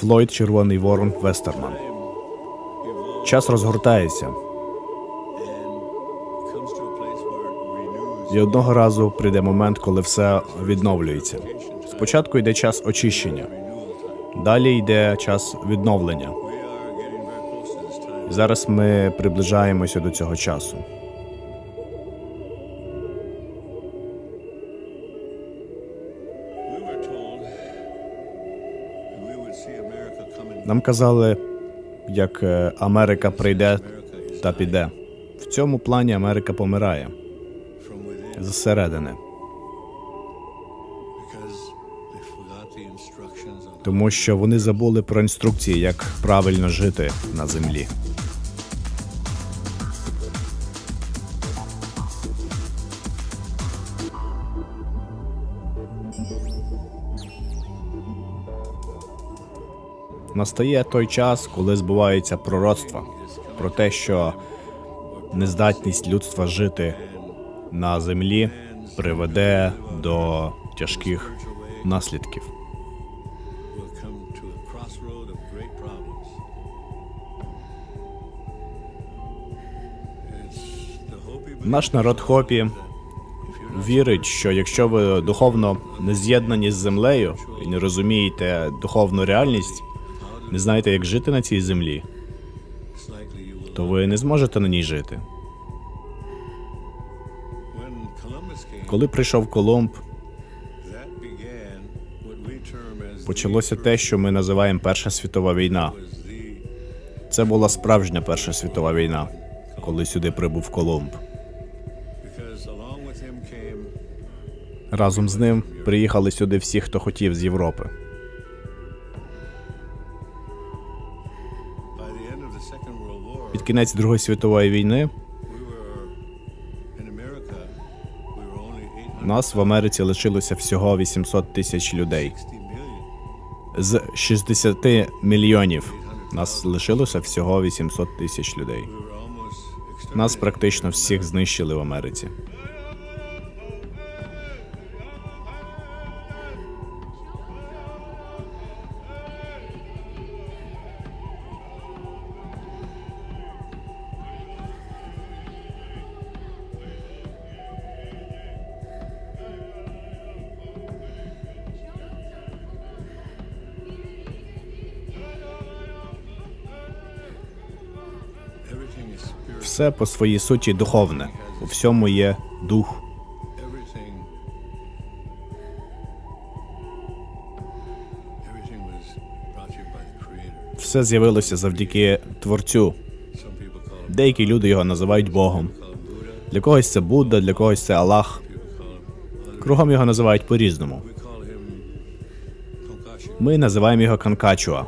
Флойд Червоний Ворон Вестерман. Час розгортається, і одного разу прийде момент, коли все відновлюється. Спочатку йде час очищення, далі йде час відновлення. Зараз ми приближаємося до цього часу. Нам казали, як е, Америка прийде та піде. В цьому плані Америка помирає зсередини, тому що вони забули про інструкції, як правильно жити на землі. Настає той час, коли збуваються пророцтва про те, що нездатність людства жити на землі приведе до тяжких наслідків. Наш народ Хопі вірить, що якщо ви духовно не з'єднані з землею і не розумієте духовну реальність, не знаєте, як жити на цій землі, то ви не зможете на ній жити. Коли прийшов Колумб, почалося те, що ми називаємо Перша світова війна. Це була справжня Перша світова війна, коли сюди прибув Колумб. Разом з ним приїхали сюди всі, хто хотів з Європи. Під кінець Другої світової війни нас в Америці лишилося всього 800 тисяч людей. 860 million. З 60 мільйонів нас лишилося всього 800 тисяч людей. Нас практично всіх знищили в Америці. Все по своїй суті духовне. У всьому є дух. Все з'явилося завдяки творцю. Деякі люди його називають Богом. Для когось це Будда, для когось це Аллах. Кругом його називають по-різному. Ми називаємо його Канкачуа.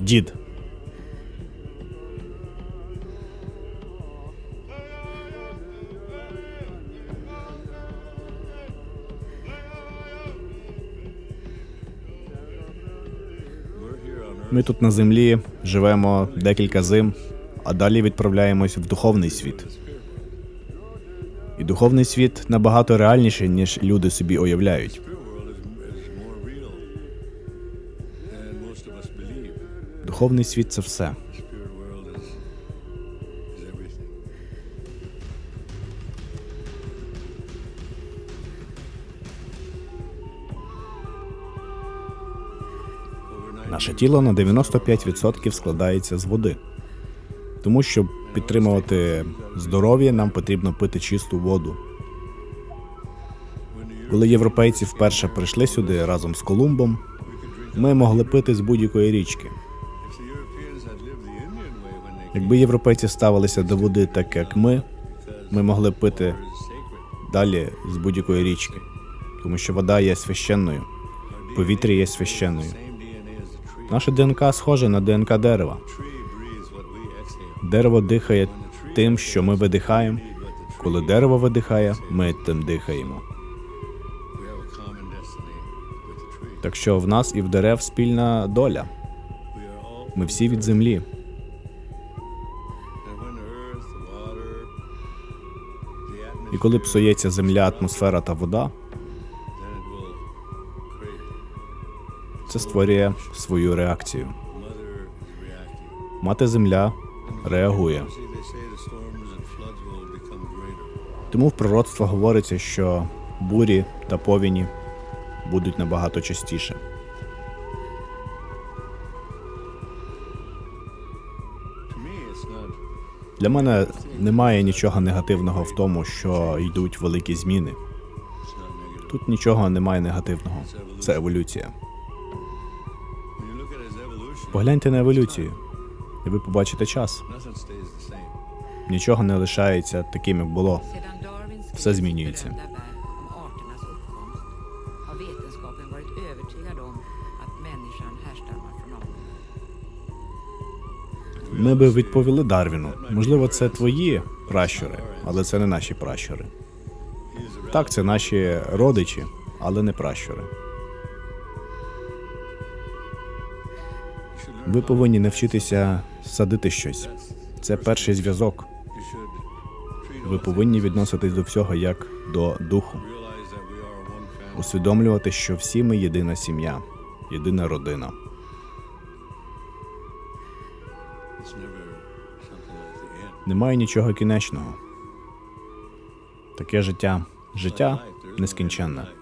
Дід. Ми тут на землі живемо декілька зим, а далі відправляємось в духовний світ. І духовний світ набагато реальніший, ніж люди собі уявляють. Духовний світ це все. Наше тіло на 95% складається з води. Тому щоб підтримувати здоров'я, нам потрібно пити чисту воду. Коли європейці вперше прийшли сюди разом з Колумбом, ми могли пити з будь-якої річки. Якби європейці ставилися до води так, як ми, ми могли пити далі з будь-якої річки, тому що вода є священною, повітря є священною. Наше ДНК схоже на ДНК дерева. Дерево дихає тим, що ми видихаємо. Коли дерево видихає, ми тим дихаємо. Так що в нас і в дерев спільна доля. Ми всі від землі. І коли псується земля, атмосфера та вода, це створює свою реакцію. Мати земля реагує. Тому в пророцтво говориться, що бурі та повіні будуть набагато частіше. Для мене немає нічого негативного в тому, що йдуть великі зміни. Тут нічого немає негативного. Це еволюція. Погляньте на еволюцію, і ви побачите час. Нічого не лишається таким, як було. Все змінюється. Ми би відповіли Дарвіну. Можливо, це твої пращури, але це не наші пращури. Так, це наші родичі, але не пращури. Ви повинні навчитися садити щось. Це перший зв'язок. Ви повинні відноситись до всього як до духу, усвідомлювати, що всі ми єдина сім'я, єдина родина. Немає нічого кінечного. Таке життя, життя нескінченне.